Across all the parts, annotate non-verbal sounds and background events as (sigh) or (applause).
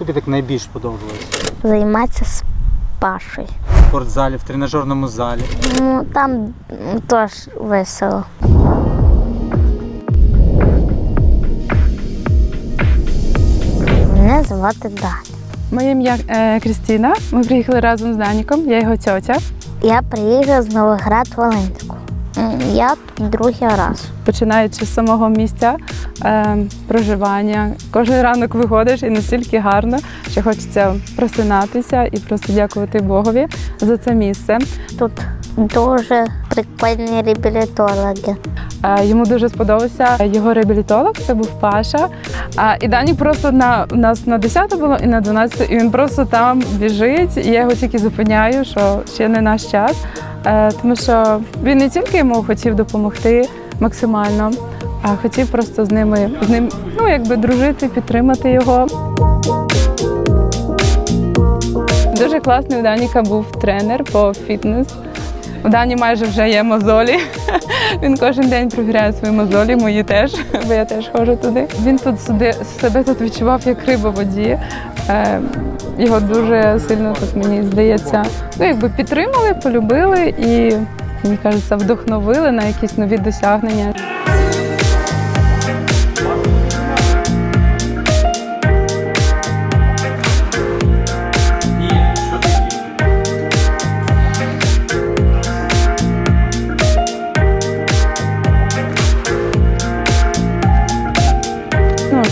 тобі так найбільш подобалося? Займатися з Пашою. В спортзалі, в тренажерному залі. Ну, там теж весело. Мене звати Даня. Моє ім'я е, Крістіна. Ми приїхали разом з Даніком, я його тьотя. Я приїхав з Новоград Волинську. Я тут другий раз. Починаючи з самого місця е, проживання. Кожен ранок виходиш і настільки гарно, що хочеться просинатися і просто дякувати Богові за це місце. Тут дуже прикольні реабілітологи. Е, Йому дуже сподобався його реабілітолог, це був Паша. А, І Дані просто на у нас на 10 було і на 12, і він просто там біжить. І я його тільки зупиняю, що ще не наш час. Е, Тому що він не тільки йому хотів допомогти максимально, а хотів просто з ними з ним ну якби дружити, підтримати його. Дуже класний у Даніка був тренер по фітнес. У Дані майже вже є мозолі. (laughs) Він кожен день провіряє свої мозолі, мої теж, (laughs) бо я теж ходжу туди. Він тут сюди, себе тут відчував як риба в воді. Е, Його дуже сильно тут мені здається, ну якби підтримали, полюбили і мені кажеться, вдохновили на якісь нові досягнення.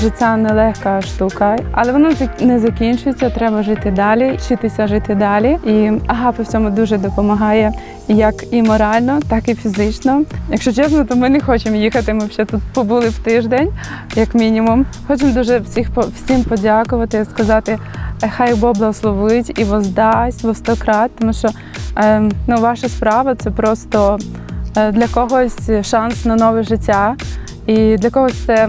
Життя нелегка штука, але воно не закінчується. Треба жити далі, вчитися жити далі. І агапи в цьому дуже допомагає як і морально, так і фізично. Якщо чесно, то ми не хочемо їхати. Ми ще тут побули в тиждень, як мінімум. Хочемо дуже всіх по- всім подякувати, сказати. «Е, Хай Бог благословить і воздасть во сто крат, тому що ем, ну, ваша справа це просто е, для когось шанс на нове життя. І для когось це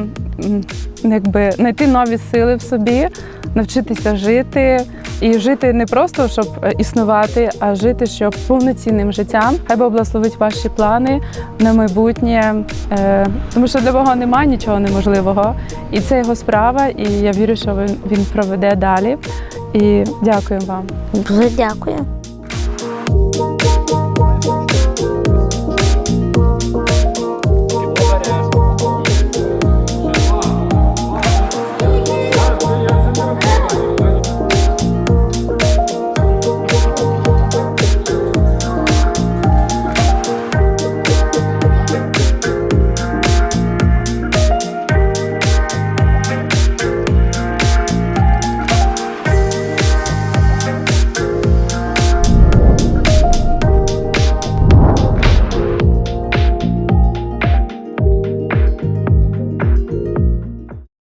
якби знайти нові сили в собі, навчитися жити і жити не просто щоб е, існувати, а жити щоб повноцінним життям. Хай Бог благословить ваші плани на майбутнє, е, тому що для Бога немає нічого неможливого, і це його справа. І я вірю, що він, він проведе далі. І дякую вам. Дуже дякую.